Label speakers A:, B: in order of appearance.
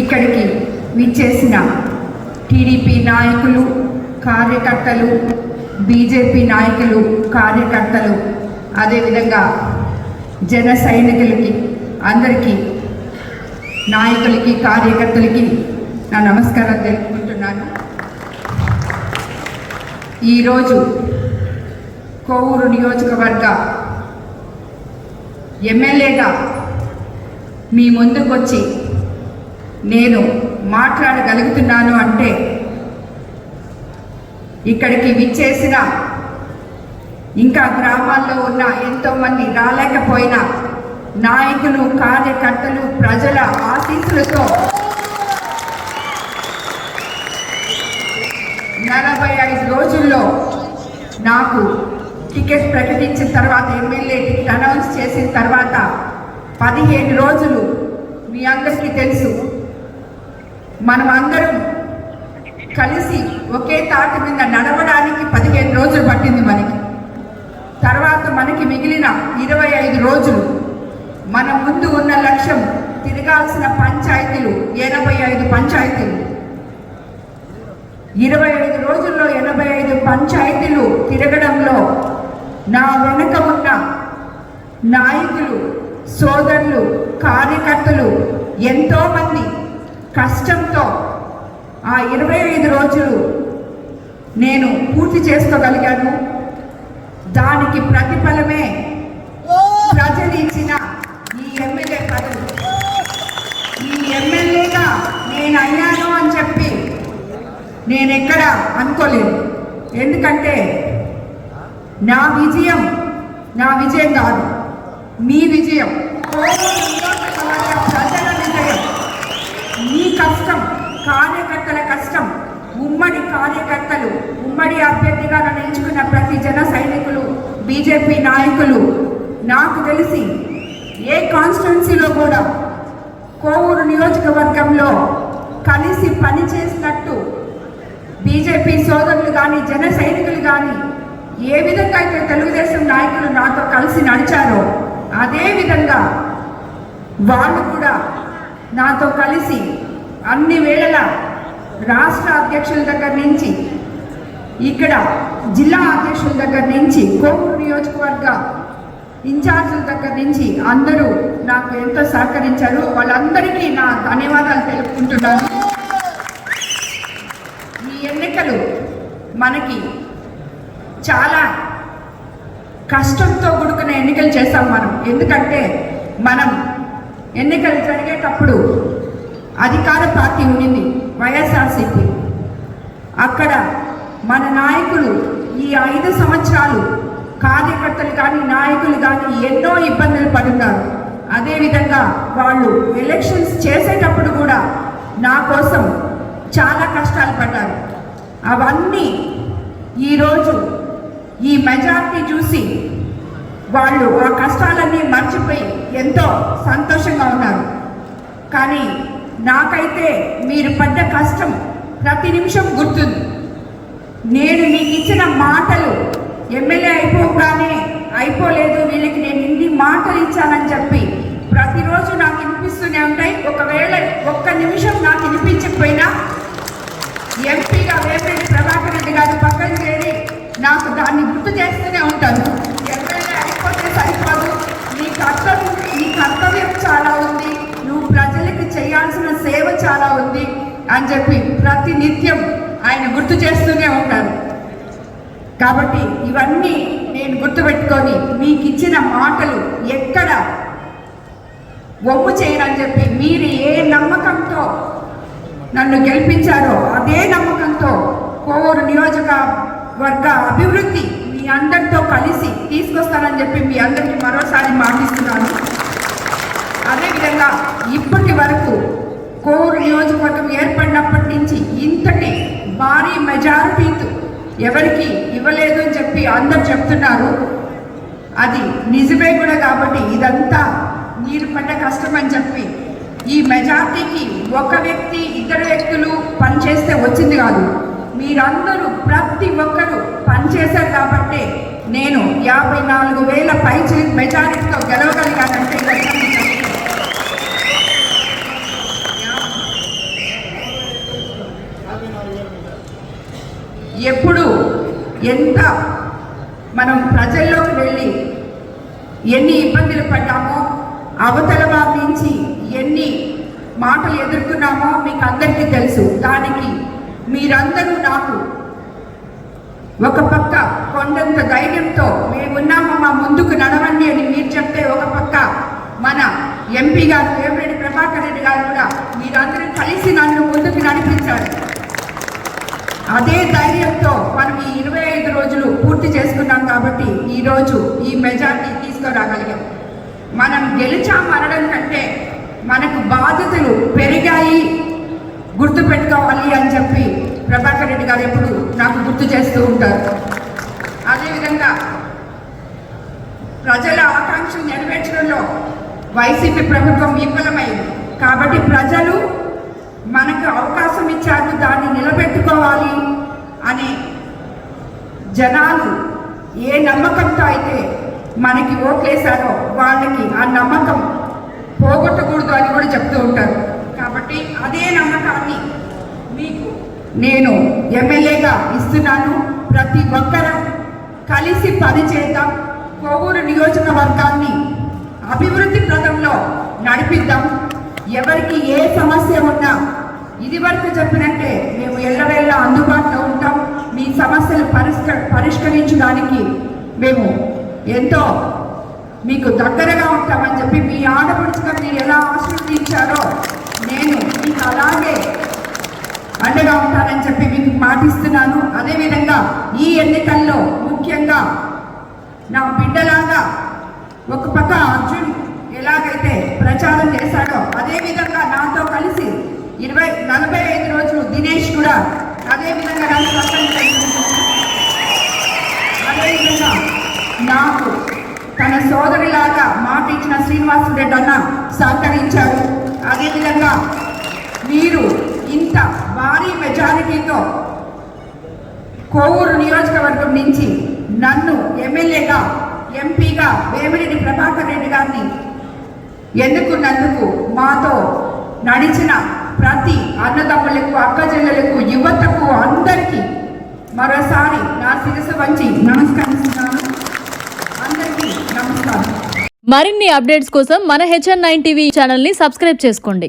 A: ఇక్కడికి విచ్చేసిన టీడీపీ నాయకులు కార్యకర్తలు బీజేపీ నాయకులు కార్యకర్తలు అదేవిధంగా జన సైనికులకి అందరికీ నాయకులకి కార్యకర్తలకి నా నమస్కారం తెలుపుకుంటున్నాను. ఈరోజు కోవూరు నియోజకవర్గ ఎమ్మెల్యేగా మీ ముందుకొచ్చి నేను మాట్లాడగలుగుతున్నాను అంటే ఇక్కడికి విచ్చేసిన ఇంకా గ్రామాల్లో ఉన్న ఎంతోమంది రాలేకపోయిన నాయకులు కార్యకర్తలు ప్రజల ఆశీస్సులతో నలభై ఐదు రోజుల్లో నాకు టికెట్ ప్రకటించిన తర్వాత ఎమ్మెల్యే టికెట్ అనౌన్స్ చేసిన తర్వాత పదిహేను రోజులు మీ అందరికీ తెలుసు. మనం అందరం కలిసి ఒకే తాట మీద నడవడానికి పదిహేను రోజులు పట్టింది మనకి. తర్వాత మనకి మిగిలిన ఇరవై ఐదు రోజులు మన ముందు ఉన్న లక్ష్యం తిరగాల్సిన పంచాయతీలు ఎనభై ఐదు పంచాయతీలు. ఇరవై ఐదు రోజుల్లో ఎనభై ఐదు పంచాయతీలు తిరగడంలో నా వెనుక ఉన్న నాయకులు సోదరులు కార్యకర్తలు ఎంతోమంది కష్టంతో ఆ ఇరవై ఐదు రోజులు నేను పూర్తి చేసుకోగలిగాను. దానికి ప్రతిఫలమే ప్రజలు ఇచ్చిన ఈ ఎమ్మెల్యే పదవి. ఈ ఎమ్మెల్యేగా నేను అయ్యాను అని చెప్పి నేను ఎక్కడ అనుకోలేదు. ఎందుకంటే నా విజయం నా విజయం కాదు మీ విజయం ప్రజల విజయం మీ కష్టం కార్యకర్తల కష్టం. ఉమ్మడి కార్యకర్తలు ఉమ్మడి అభ్యర్థిగా నన్ను ప్రతి జన సైనికులు బీజేపీ నాయకులు నాకు తెలిసి ఏ కాన్స్టిట్యున్సీలో కూడా కోవూరు నియోజకవర్గంలో కలిసి పనిచేసినట్టు బీజేపీ సోదరులు కానీ జన సైనికులు కానీ ఏ విధంగా అయితే తెలుగుదేశం నాయకులు నాతో కలిసి నడిచారో అదే విధంగా వాళ్ళు కూడా నాతో కలిసి అన్ని వేళల రాష్ట్ర అధ్యక్షుల దగ్గర నుంచి ఇక్కడ జిల్లా అధ్యక్షుల దగ్గర నుంచి కోవూరు నియోజకవర్గ ఇన్ఛార్జీల దగ్గర నుంచి అందరూ నాకు ఎంతో సహకరించారు. వాళ్ళందరికీ నా ధన్యవాదాలు తెలుపుకుంటున్నాను. ఈ ఎన్నికలు మనకి చాలా కష్టంతో కూడుకున్న ఎన్నికలు చేస్తాం మనం. ఎందుకంటే మనం ఎన్నికలు జరిగేటప్పుడు అధికార పార్టీ ఉండింది వైఎస్ఆర్సీపీ. అక్కడ మన నాయకులు ఈ ఐదు సంవత్సరాలు కార్యకర్తలు కానీ నాయకులు కానీ ఎన్నో ఇబ్బందులు పడున్నారు అదేవిధంగా వాళ్ళు ఎలక్షన్స్ చేసేటప్పుడు కూడా నా కోసం చాలా కష్టాలు పడ్డారు. అవన్నీ ఈరోజు ఈ మెజార్టీ చూసి వాళ్ళు ఆ కష్టాలన్నీ మర్చిపోయి ఎంతో సంతోషంగా ఉన్నారు. కానీ నాకైతే మీరు పడ్డ కష్టం ప్రతి నిమిషం గుర్తుంది. నేను మీకు ఇచ్చిన మాటలు ఎమ్మెల్యే అయిపోగానే అయిపోలేదు వీళ్ళకి నేను ఇన్ని మాటలు ఇచ్చానని చెప్పి ప్రతిరోజు నాకు వినిపిస్తూనే ఉంటాయి. ఒకవేళ ఒక్క నిమిషం నాకు వినిపించకపోయినా ఎంపీగా వేపేటి ప్రభాకర్ రెడ్డి గారు పక్కన చేరి నాకు దాన్ని గుర్తు చేస్తూనే ఉంటాను. అని చెప్పి ప్రతి నిత్యం ఆయన గుర్తు చేస్తూనే ఉంటారు. కాబట్టి ఇవన్నీ నేను గుర్తుపెట్టుకొని మీకు ఇచ్చిన మాటలు ఎక్కడ ఒమ్ము చేయరని చెప్పి మీరు ఏ నమ్మకంతో నన్ను గెలిపించారో అదే నమ్మకంతో కోవూరు నియోజకవర్గ అభివృద్ధి మీ అందరితో కలిసి తీసుకొస్తానని చెప్పి మీ అందరికీ మరోసారి మాటిస్తున్నాను. అదేవిధంగా ఇప్పటి వరకు కోవూరు నియోజకవర్గం ఏర్పడినప్పటి నుంచి ఇంతటి భారీ మెజారిటీతో ఎవరికి ఇవ్వలేదు అని చెప్పి అందరు చెప్తున్నారు. అది నిజమే కూడా కాబట్టి ఇదంతా మీరు పడ్డ కష్టం అని చెప్పి ఈ మెజార్టీకి ఒక వ్యక్తి ఇద్దరు వ్యక్తులు పనిచేస్తే వచ్చింది కాదు. మీరందరూ ప్రతి ఒక్కరూ పనిచేశారు కాబట్టి నేను యాభై నాలుగు వేల పై మెజారిటీతో గెలవగలిగానంటే ఇదంతా మీ కష్టం. ఎప్పుడు ఎంత మనం ప్రజల్లోకి వెళ్ళి ఎన్ని ఇబ్బందులు పడ్డామో అవతల వారి నుంచి ఎన్ని మాటలు ఎదుర్కొన్నామో మీకు అందరికీ తెలుసు. దానికి మీరందరూ నాకు ఒక పక్క కొండంత ధైర్యంతో మేమున్నాము మా ముందుకు నడవండి అని మీరు చెప్తే ఒక పక్క మన ఎంపీ గారు వేమిరెడ్డి ప్రభాకర్ రెడ్డి గారు కూడా మీరందరూ కలిసి నన్ను ముందుకు నడిపించారు. అదే ధైర్యంతో మనం ఈ ఇరవై ఐదు రోజులు పూర్తి చేసుకున్నాం కాబట్టి ఈరోజు ఈ మెజార్టీ తీసుకురాగలిగాం. మనం గెలిచాం అనడం కంటే మనకు బాధ్యతలు పెరిగాయి. గుర్తు పెట్టుకోవాలి అని చెప్పి ప్రభాకర్ రెడ్డి గారు ఎప్పుడు నాకు గుర్తు చేస్తూ ఉంటారు. అదేవిధంగా ప్రజల ఆకాంక్షలు నెరవేర్చడంలో వైసీపీ ప్రభుత్వం విఫలమైంది. కాబట్టి ప్రజలు మనకు అవకాశం ఇచ్చారు దాన్ని నిలబెట్టుకోవాలి అనే జనాలు ఏ నమ్మకంతో అయితే మనకి ఓట్లేశారో వాళ్ళకి ఆ నమ్మకం పోగొట్టకూడదు అని కూడా చెప్తూ ఉంటారు. కాబట్టి అదే నమ్మకాన్ని మీకు నేను ఎమ్మెల్యేగా ఇస్తున్నాను. ప్రతి ఒక్కరం కలిసి పనిచేద్దాం కోవూరు నియోజకవర్గాన్ని అభివృద్ధి ప్రదంలో నడిపిద్దాం. ఎవరికి ఏ సమస్య ఉన్నా ఇది వరకు చెప్పినట్టే మేము ఎల్లవెల్లా అందుబాటులో మీ సమస్యలు పరిష్క పరిష్కరించడానికి మేము ఎంతో మీకు దగ్గరగా ఉంటామని చెప్పి మీ ఆడపడుచుగా మీరు ఎలా ఆశీర్వదించారో నేను మీకు అలాగే అండగా ఉంటానని చెప్పి మీకు మాటిస్తున్నాను. అదేవిధంగా ఈ ఎన్నికల్లో ముఖ్యంగా నా బిడ్డలాగా ఒక పక్క అర్జున్ ఎలాగైతే ప్రచారం చేశాడో అదే విధంగా నాతో కలిసి ఇరవై నలభై ఐదు రోజులు దినేష్ కూడా అదేవిధంగా అదేవిధంగా నాకు తన సోదరిలాగా మాట ఇచ్చిన శ్రీనివాసరెడ్డి అన్న సహకరించారు. అదేవిధంగా మీరు ఇంత భారీ మెజారిటీతో కోవూరు నియోజకవర్గం నుంచి నన్ను ఎమ్మెల్యేగా ఎంపీగా వేమిరెడ్డి ప్రభాకర్ రెడ్డి గారిని ఎన్నుకున్నందుకు మాతో నడిచిన ప్రతి అన్నదమ్ములకు అక్కచెల్లెలకు యువతకు అందరికీ మరోసారి నా శిరసు వంచి నమస్కరిస్తున్నాను. అందరికీ నమస్కారం.
B: మరిన్ని అప్డేట్స్ కోసం మన హెచ్ఎన్ నైన్ టీవీ ఛానల్ని సబ్స్క్రైబ్ చేసుకోండి.